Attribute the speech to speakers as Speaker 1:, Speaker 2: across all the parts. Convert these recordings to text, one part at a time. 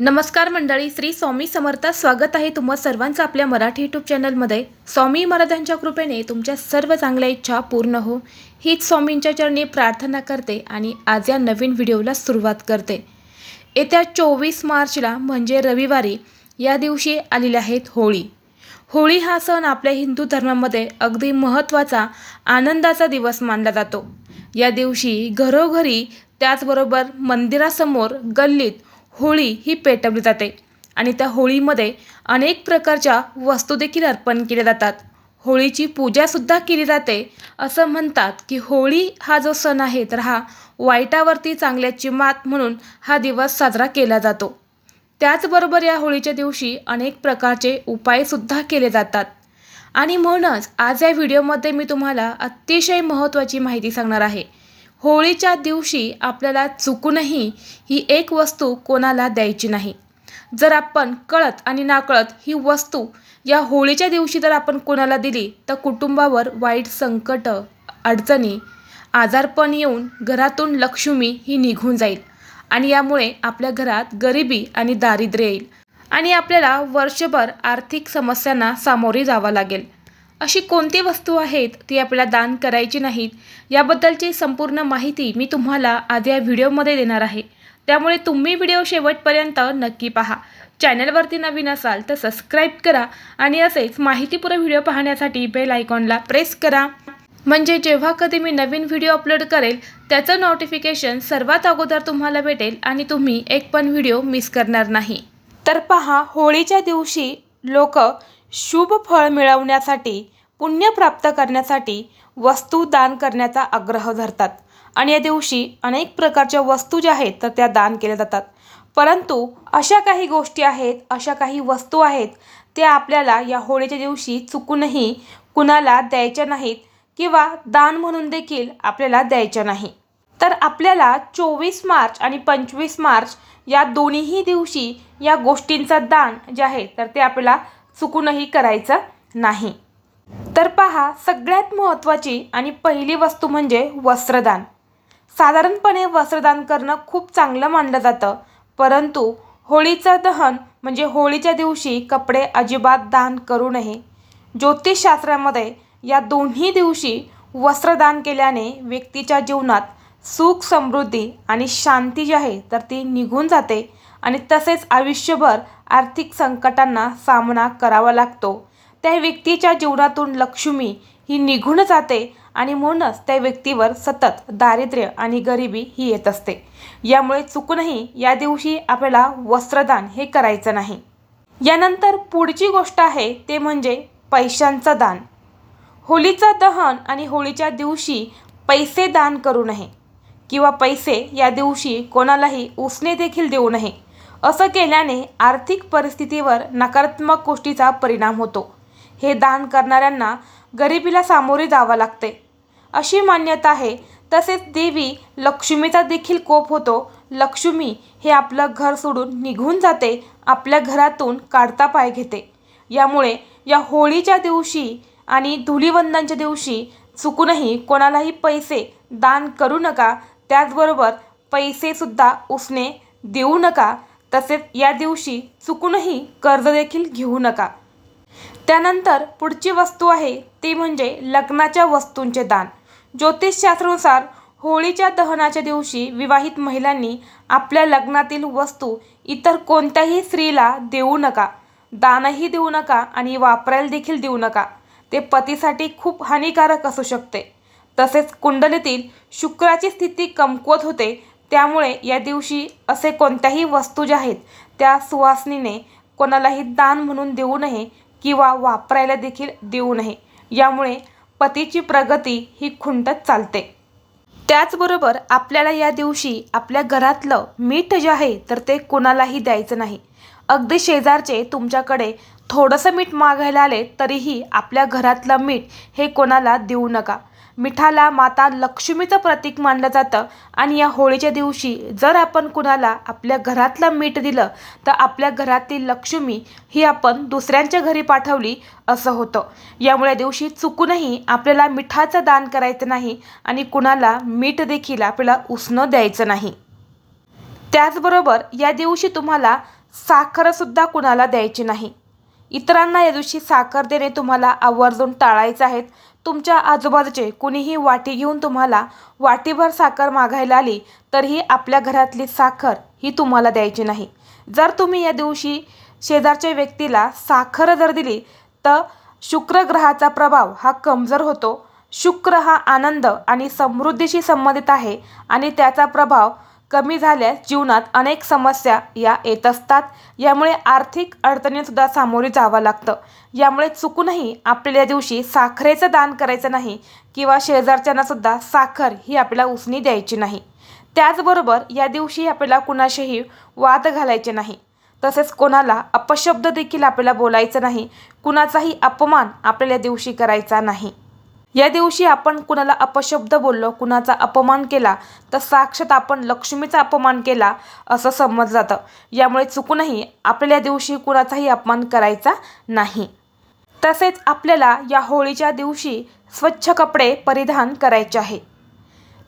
Speaker 1: नमस्कार मंडळी श्री स्वामी समर्थ स्वागत आहे तुम्हा सर्वांचं आपल्या मराठी यूट्यूब चॅनलमध्ये स्वामी महाराजांच्या कृपेने तुमच्या सर्व चांगल्या इच्छा पूर्ण हो. हीच स्वामींच्या चरणी प्रार्थना करते आणि आज या नवीन व्हिडिओला सुरुवात करते. येत्या चोवीस मार्चला म्हणजे रविवारी या दिवशी आलेल्या आहेत होळी. होळी हा सण आपल्या हिंदू धर्मामध्ये अगदी महत्त्वाचा आनंदाचा दिवस मानला जातो. या दिवशी घरोघरी त्याचबरोबर मंदिरासमोर गल्लीत होळी ही पेटवली जाते आणि त्या होळीमध्ये अनेक प्रकारच्या वस्तू देखील अर्पण केल्या जातात. होळीची पूजासुद्धा केली जाते. असं म्हणतात की होळी हा जो सण आहे तर हा वाईटावरती चांगल्याची मात म्हणून हा दिवस साजरा केला जातो. त्याचबरोबर या होळीच्या दिवशी अनेक प्रकारचे उपायसुद्धा केले जातात. आणि म्हणूनच आज या व्हिडिओमध्ये मी तुम्हाला अतिशय महत्त्वाची माहिती सांगणार आहे. होळीच्या दिवशी आपल्याला चुकूनही ही एक वस्तू कोणाला द्यायची नाही. जर आपण कळत आणि नाकळत ही वस्तू या होळीच्या दिवशी जर आपण कोणाला दिली तर कुटुंबावर वाईट संकट अडचणी आजारपण येऊन घरातून लक्ष्मी ही निघून जाईल आणि यामुळे आपल्या घरात गरिबी आणि दारिद्र्य येईल आणि आपल्याला वर्षभर आर्थिक समस्यांना सामोरे जावं लागेल. अशी कोणती वस्तू आहेत ती आपल्याला दान करायची नाहीत? याबद्दलची संपूर्ण माहिती मी तुम्हाला आज या व्हिडिओमध्ये देणार आहे. त्यामुळे तुम्ही व्हिडिओ शेवटपर्यंत नक्की पहा. चॅनलवरती नवीन असाल तर सबस्क्राईब करा आणि असेच माहितीपूर्ण व्हिडिओ पाहण्यासाठी बेल आयकॉनला प्रेस करा. म्हणजे जेव्हा कधी मी नवीन व्हिडिओ अपलोड करेल त्याचं नोटिफिकेशन सर्वात अगोदर तुम्हाला भेटेल आणि तुम्ही एक पण व्हिडिओ मिस करणार नाही. तर पहा होळीच्या दिवशी लोक शुभ फळ मिळवण्यासाठी पुण्य प्राप्त करण्यासाठी वस्तू दान करण्याचा आग्रह धरतात. आणि या दिवशी अनेक प्रकारच्या वस्तू ज्या आहेत तर त्या दान केल्या जातात. परंतु अशा काही गोष्टी आहेत अशा काही वस्तू आहेत त्या आपल्याला या होळीच्या दिवशी चुकूनही कुणाला द्यायच्या नाहीत किंवा दान म्हणून देखील आपल्याला द्यायच्या नाही. तर आपल्याला चोवीस मार्च आणि पंचवीस मार्च या दोन्हीही दिवशी या गोष्टींचा दान जे आहे तर ते आपल्याला चुकूनही करायचं नाही. तर पहा सगळ्यात महत्त्वाची आणि पहिली वस्तू म्हणजे वस्त्रदान. साधारणपणे वस्त्रदान करणं खूप चांगलं मानलं जातं परंतु होळीचं दहन म्हणजे होळीच्या दिवशी कपडे अजिबात दान करू नये. ज्योतिषशास्त्रामध्ये या दोन्ही दिवशी वस्त्रदान केल्याने व्यक्तीच्या जीवनात सुख समृद्धी आणि शांती जी आहे तर ती निघून जाते आणि तसेच आयुष्यभर आर्थिक संकटांना सामना करावा लागतो. त्या व्यक्तीच्या जीवनातून लक्ष्मी ही निघून जाते आणि म्हणूनच त्या व्यक्तीवर सतत दारिद्र्य आणि गरिबी ही येत असते. यामुळे चुकूनही या दिवशी आपल्याला वस्त्रदान हे करायचं नाही. यानंतर पुढची गोष्ट आहे ते म्हणजे पैशांचं दान. होळीचं दहन आणि होळीच्या दिवशी पैसे दान करू नये किंवा पैसे या दिवशी कोणालाही उसने देखील देऊ नये. असं केल्याने आर्थिक परिस्थितीवर नकारात्मक गोष्टीचा परिणाम होतो. हे दान करणाऱ्यांना गरिबीला सामोरे जावं लागते. अशी मान्यता आहे. तसेच देवी लक्ष्मीचा देखील कोप होतो. लक्ष्मी हे आपलं घर सोडून निघून जाते आपल्या घरातून काढता पाय घेते. यामुळे या होळीच्या दिवशी आणि धुलीवंदनच्या दिवशी चुकूनही कोणालाही पैसे दान करू नका. त्याचबरोबर पैसेसुद्धा उसने देऊ नका. तसेच या दिवशी चुकूनही कर्ज देखील घेऊ नका. त्यानंतर पुढची वस्तू आहे ती म्हणजे लग्नाच्या वस्तूंचे दान. ज्योतिषशास्त्रानुसार होळीच्या दहनाच्या दिवशी विवाहित महिलांनी आपल्या लग्नातील वस्तू इतर कोणत्याही स्त्रीला देऊ नका दानही देऊ नका आणि वापरायला देखील देऊ नका. ते पतीसाठी खूप हानिकारक असू शकते. तसेच कुंडलीतील शुक्राची स्थिती कमकुवत होते त्यामुळे या दिवशी असे कोणत्याही वस्तू ज्या आहेत त्या सुवासनीने कोणालाही दान म्हणून देऊ नये किंवा वापरायला देखील देऊ नये. यामुळे पतीची प्रगती ही खुंटत चालते. त्याचबरोबर आपल्याला या दिवशी आपल्या घरातलं मीठ जे आहे तर ते कोणालाही द्यायचं नाही. अगदी शेजारचे तुमच्याकडे थोडंसं मीठ मागायला आले तरीही आपल्या घरातलं मीठ हे कोणाला देऊ नका. मिठाला माता लक्ष्मीचं प्रतीक मानलं जातं. आणि या होळीच्या दिवशी जर आपण कुणाला आपल्या घरातलं मीठ दिलं तर आपल्या घरातील लक्ष्मी ही आपण दुसऱ्यांच्या घरी पाठवली असं होतं. यामुळे दिवशी चुकूनही आपल्याला मिठाचं दान करायचं नाही आणि कुणाला मीठ देखील आपल्याला उसणं द्यायचं नाही. त्याचबरोबर या दिवशी तुम्हाला साखरसुद्धा कुणाला द्यायची नाही. इतरांना या दिवशी साखर देणे तुम्हाला आवर्जून टाळायचं आहेत. तुमच्या आजूबाजूचे कुणीही वाटी घेऊन तुम्हाला वाटीभर साखर मागायला आली तरीही आपल्या घरातली साखर ही तुम्हाला द्यायची नाही. जर तुम्ही या दिवशी शेजारच्या व्यक्तीला साखर जर दिली तर शुक्र ग्रहाचा प्रभाव हा कमजोर होतो. शुक्र हा आनंद आणि समृद्धीशी संबंधित आहे आणि त्याचा प्रभाव कमी झाल्यास जीवनात अनेक समस्या या येत असतात. यामुळे आर्थिक अडचणीसुद्धा सामोरे जावं लागतं. यामुळे चुकूनही आपल्याला या दिवशी साखरेचं दान करायचं नाही किंवा शेजारच्यांनासुद्धा साखर ही आपल्याला उसणी द्यायची नाही. त्याचबरोबर या दिवशी आपल्याला कुणाशीही वाद घालायचे नाही. तसेच कोणाला अपशब्द देखील आपल्याला बोलायचं नाही. कुणाचाही अपमान आपल्याला या दिवशी करायचा नाही. या दिवशी आपण कुणाला अपशब्द बोललो कुणाचा अपमान केला तर साक्षात आपण लक्ष्मीचा अपमान केला असं समजलं जातं. यामुळे चुकूनही आपल्याला या दिवशी कुणाचाही अपमान करायचा नाही. तसेच आपल्याला या होळीच्या दिवशी स्वच्छ कपडे परिधान करायचे आहे.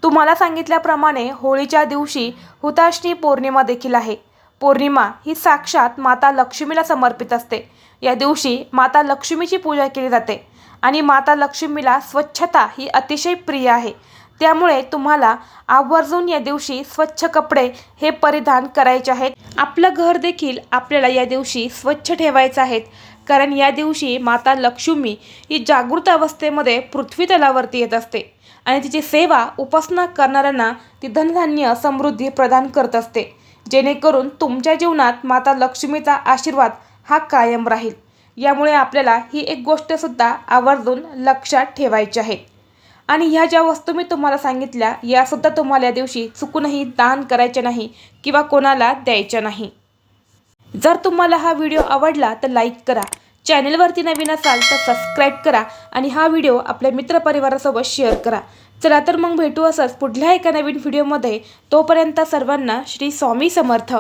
Speaker 1: तुम्हाला सांगितल्याप्रमाणे होळीच्या दिवशी हुताशनी पौर्णिमा देखील आहे. पौर्णिमा ही साक्षात माता लक्ष्मीला समर्पित असते. या दिवशी माता लक्ष्मीची पूजा केली जाते आणि माता लक्ष्मीला स्वच्छता ही अतिशय प्रिय आहे. त्यामुळे तुम्हाला आवर्जून या दिवशी स्वच्छ कपडे हे परिधान करायचे आहेत. आपलं घर देखील आपल्याला या दिवशी स्वच्छ ठेवायचं आहेत कारण या दिवशी माता लक्ष्मी ही जागृत अवस्थेमध्ये पृथ्वी तलावरती येत असते आणि तिची सेवा उपासना करणाऱ्यांना ती धनधान्य समृद्धी प्रदान करत असते. जेणेकरून तुमच्या जीवनात माता लक्ष्मीचा आशीर्वाद हा कायम राहील. यामुळे आपल्याला ही एक गोष्टसुद्धा आवर्जून लक्षात ठेवायची आहे. आणि ह्या ज्या वस्तू मी तुम्हाला सांगितल्या यासुद्धा तुम्हाला या दिवशी चुकूनही दान करायचे नाही किंवा कोणाला द्यायच्या नाही. जर तुम्हाला हा व्हिडिओ आवडला तर लाईक करा. चॅनलवरती नवीन असाल तर सबस्क्राईब करा आणि हा व्हिडिओ आपल्या मित्रपरिवारासोबत शेअर करा. चला तर मग भेटू असंच पुढल्या एका नवीन व्हिडिओमध्ये. तोपर्यंत सर्वांना श्री स्वामी समर्थ.